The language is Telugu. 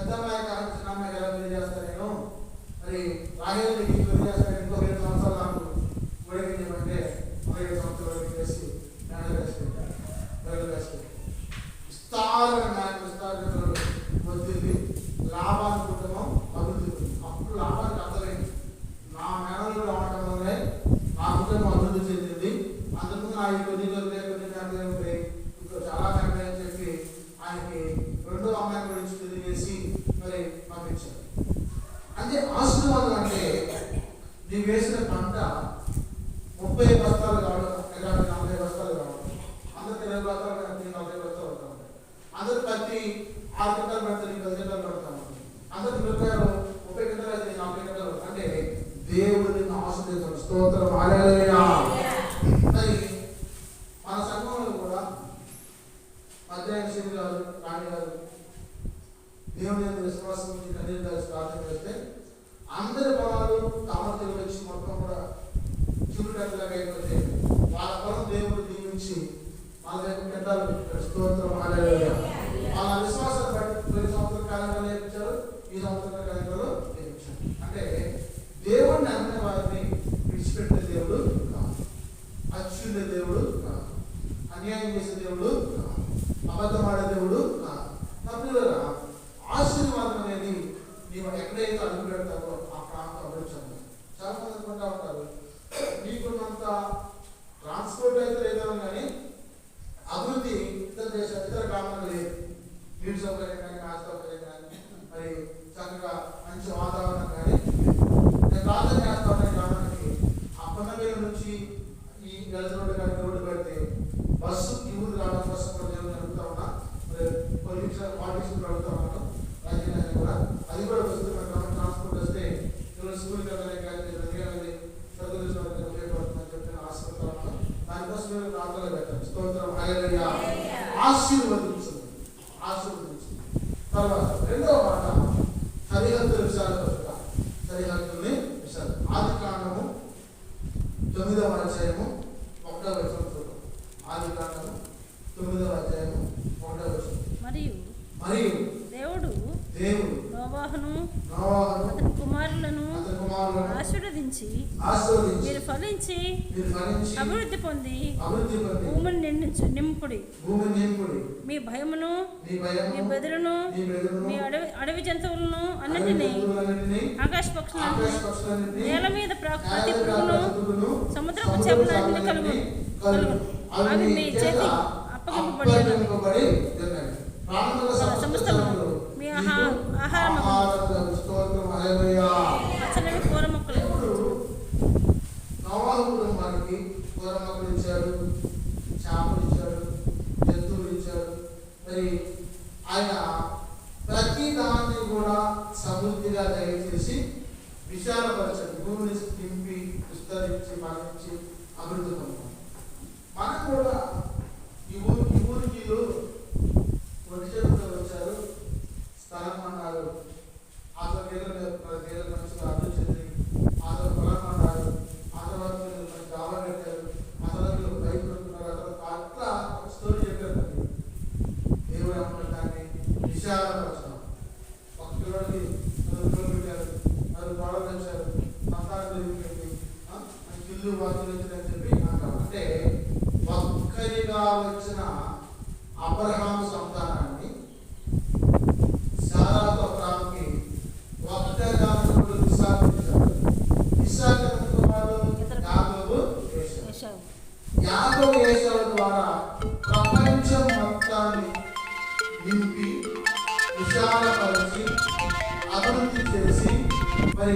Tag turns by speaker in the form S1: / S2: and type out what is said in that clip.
S1: పెద్ద అమ్మాయి కాదు ఎలా పెళ్ళి చేస్తాను నేను? మరి రాహేల్ నీకు పెళ్ళి చేస్తాను ఇంకో ఏడు సంవత్సరాలు నాకు ఉడకించమంటే ఒక ఏడు సంవత్సరాలు చేసి మేడలు వేసి పెట్టారు బెరలు విస్తారమైన మేడలు విస్తారమైన వద్దింది లాభాన్ని కుటుంబం అభివృద్ధి అప్పుడు లాభానికి అర్థమైంది. నా మేనలు రావడం వల్లే నా కుటుంబం అభివృద్ధి చెందింది. అందుకు నా ఈ కొన్ని కొన్ని కొన్ని ఉంటాయి చాలా మేనలు అని చెప్పి ఆయనకి అదే ఆశీర్వాదం అంటే నీవు వేసిన పంట ముప్పై బస్తాలు కావడం ఎకరానికి నలభై బస్తాలు కావడం. అందరికి ఇరవై బస్తాలు పెడితే నలభై బస్తాలు అవుతా అందరు పత్తి ఆరు గంటలు పెడితే నీకు పది గంటలు పెడతా. అందరు మిరపకాయలు ముప్పై గంటలు అయితే నలభై గంటలు అంటే దేవుడు నిన్ను ఆశ్రదించాడు స్తోత్రం. హల్లెలూయా. మన సంఘంలో కూడా అధ్యాయ శిబిరాలు రాణి గారు దేవుని విశ్వాసం నుంచి కనీసం ప్రార్థన చేస్తే అందరి పొలాలు తామరతలు వచ్చి మొత్తం కూడా చూడటంగా అయిపోతే వాళ్ళ పొలం దేవుడు దీవించి వాళ్ళ దగ్గర పెద్దలు పెట్టారు. స్తోత్రం హల్లెలూయా వాళ్ళ విశ్వాసాన్ని బట్టి ప్రతి సంవత్సరం కాలంలో నేర్పించారు ఈ సంవత్సరం కాలంలో నేర్పించారు అంటే దేవుడిని అన్న వారిని విడిచిపెట్టే దేవుడు కాదు అచ్చుండే దేవుడు కాదు అన్యాయం చేసే దేవుడు కాదు అబద్ధం ఆడే దేవుడు కాదు తప్పుగా ఆశీర్వాదం అనేది నీవు ఎక్కడైతే అడుగు పెడతావో ఆ ప్రాంతం అభివృద్ధి చెందాలి చాలా మంది అనుకుంటా ఉంటారు నీకున్నంత ట్రాన్స్పోర్ట్ అయితే లేదేమో కానీ అభివృద్ధి ఇతర దేశ ఇతర గ్రామాల్లో లేదు. నీటి సౌకర్యం కానీ కాస్త సౌకర్యం కానీ మరి చక్కగా మంచి వాతావరణం కానీ నేను ప్రార్థన చేస్తా ఉన్న గ్రామానికి ఆ పొన్నమేరు నుంచి ఈ గలజ రోడ్డు కానీ రోడ్డు పెడితే బస్సు ఈ ఊరు రావడం బస్సు కూడా దేవుని అడుగుతా ఉన్నా మరి పొలిటిక్స్ పాలిటిక్స్ కూడా అడుగుతా ఉన్నాను రాజకీయాన్ని కూడా అది కూడా వస్తుంది మన గ్రామం ట్రాన్స్పోర్ట్ వస్తే ఎవరు స్కూల్కి వెళ్ళడానికి కానీ వెళ్ళి చదువు తీసుకోవడానికి ఉపయోగపడుతుందని చెప్పి నేను ఆశపడతా ఉన్నాను దానికోసం మీరు స్తోత్రం. హల్లెలూయా. ఆశీర్వదించండి. ఆశీర్వదించండి. తర్వాత రెండవ మాట సరిహద్దు విషయాలు
S2: ఆశీర్వదించి మీరు ఫలించి అభివృద్ధి పొంది భూమిని నిండించు నింపుడి. మీ భయమును మీ బెదురును మీ అడవి అడవి జంతువులను అన్నిటినీ ఆకాశ పక్షులను నేల మీద ప్ర- ప్రతి పురుగును సముద్రపు చేపలన్నిటిని కలుగు అవి మీ చేతి అప్పగింపబడి
S1: సమస్త నోవాహు కుటుంబానికి కూర మొక్కలు ఇచ్చాడు చేపలు ఇచ్చాడు జంతువులు ఇచ్చాడు మరి ఆయన ప్రతి దాన్ని కూడా సమృద్ధిగా దయచేసి విశాలపరచండి. భూమిని నింపి విస్తరించి మరణించి అభివృద్ధి పొందాం మనం కూడా ఈ ఊరు ఈ ఊరికి వచ్చారు. స్థలం అన్నారు ఆ గేదెలు గేదెలు మంచిగా అభివృద్ధి చెంది అతను పొలం అన్నారు ఆ తర్వాత వీళ్ళు మంచి డాబా పెట్టారు ఆ తర్వాత వీళ్ళు బైక్ కొనుక్కున్నారు ఆ తర్వాత అట్లా ఒక స్టోరీ చెప్పారు మనకి. దేవుడు ఏమంటారు దాన్ని విశాలపరచడం ఒక పిల్లడికి నలుగురు పిల్లలు పెట్టారు నలుగురు గొడవ పెంచారు సంతానం పెరిగిపోయింది ఆ, మనకి ఇల్లు వాకిలు చెప్పి అంటాం అంటే ఒక్కరిగా వచ్చిన అబ్రహాం సంతానాన్ని శారాతో అబ్రహాంకి ఒక్కగా ఉన్నప్పుడు ఇస్సాకు ఇచ్చాడు. ద్వారా ప్రపంచం మొత్తాన్ని నింపి విశాలపరిచి అభివృద్ధి చేసి మరి